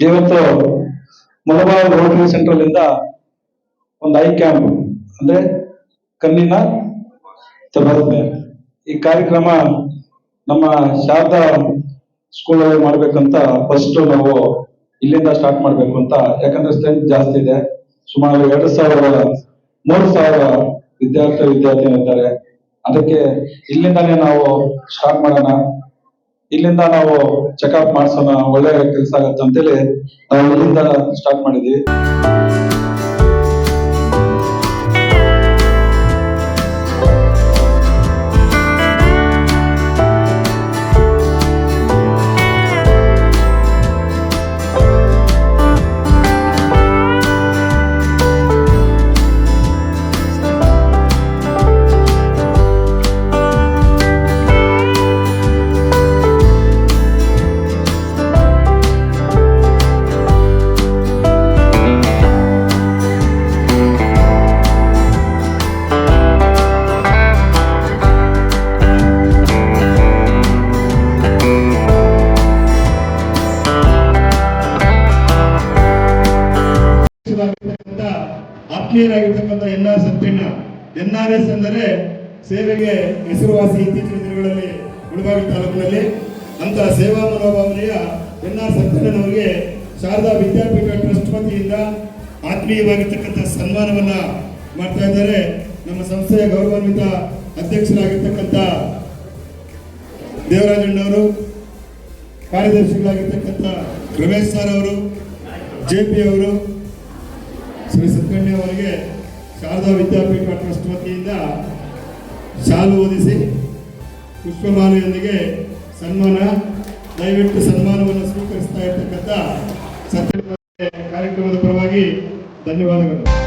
ಇವತ್ತು Malabar Rotary central ಇಂದ ಒಂದು ಐ ಕ್ಯಾಂಪ್ ಅಂದ್ರೆ ಕಣ್ಣಿನ ತಪಾಸಣೆ ಈ ಕಾರ್ಯಕ್ರಮ ನಮ್ಮ ಶಾರದಾ ಸ್ಕೂಲ್ ಅಲ್ಲಿ ಮಾಡ್ಬೇಕಂತ ಫಸ್ಟ್ ನಾವು ಇಲ್ಲಿಂದ ಸ್ಟಾರ್ಟ್ ಮಾಡ್ಬೇಕು ಅಂತ. ಯಾಕಂದ್ರೆ ಸ್ಟ್ರೆಂತ್ ಜಾಸ್ತಿ ಇದೆ. ಸುಮಾರು ಎರಡು ಸಾವಿರ, ಮೂರು ಸಾವಿರ ವಿದ್ಯಾರ್ಥಿ ವಿದ್ಯಾರ್ಥಿನಿ ಇದ್ದಾರೆ ಅದಕ್ಕೆ ಇಲ್ಲಿಂದಾನೇ ನಾವು ಸ್ಟಾರ್ಟ್ ಮಾಡೋಣ. ಇಲ್ಲಿಂದ ನಾವು ಚೆಕಪ್ ಮಾಡ್ಸೋಣ ಒಳ್ಳೆ ಕೆಲಸ ಆಗತ್ತೆ ಅಂತೇಳಿ ನಾವು ಇಲ್ಲಿಂದ ಸ್ಟಾರ್ಟ್ ಮಾಡಿದ್ವಿ. ಆತ್ಮೀಯರಾಗಿರ್ತಕ್ಕಂಥ N R Satyanna. N R S ಅಂದರೆ ಸೇವೆಗೆ ಹೆಸರುವಾಸಿ ಇತ್ತೀಚಿನ ದಿನಗಳಲ್ಲಿ ಮುಳಬಾಗಿಲು ತಾಲೂಕಿನಲ್ಲಿ. ಅಂತ ಸೇವಾ ಮನೋಭಾವನೆಯ ಎನ್ ಆರ್ ಸತ್ಯಣ್ಣನವರಿಗೆ ಶಾರದಾ ವಿದ್ಯಾಪೀಠ ಟ್ರಸ್ಟ್ ವತಿಯಿಂದ ಆತ್ಮೀಯವಾಗಿರ್ತಕ್ಕಂಥ ಸನ್ಮಾನವನ್ನ ಮಾಡ್ತಾ ಇದ್ದಾರೆ. ನಮ್ಮ ಸಂಸ್ಥೆಯ ಗೌರವಾನ್ವಿತ ಅಧ್ಯಕ್ಷರಾಗಿರ್ತಕ್ಕಂಥ ದೇವರಾಜಣ್ಣವರು, ಕಾರ್ಯದರ್ಶಿಗಳಾಗಿರ್ತಕ್ಕಂಥ ರಮೇಶ್ ಸರ್ ಅವರು, ಜೆ ಪಿ ಅವರು ಶ್ರೀ ಸತ್ಕನ್ಯ ಅವರಿಗೆ ಶಾರದಾ ವಿದ್ಯಾಪೀಠ ಟ್ರಸ್ಟ್ ವತಿಯಿಂದ ಶಾಲು ಓದಿಸಿ ಪುಷ್ಪಮಾಲೆಯೊಂದಿಗೆ ಸನ್ಮಾನ, ದಯವಿಟ್ಟು ಸನ್ಮಾನವನ್ನು ಸ್ವೀಕರಿಸ್ತಾ ಇರ್ತಕ್ಕಂಥ ಸತ್ಯ ಕಾರ್ಯಕ್ರಮದ ಪರವಾಗಿ ಧನ್ಯವಾದಗಳು.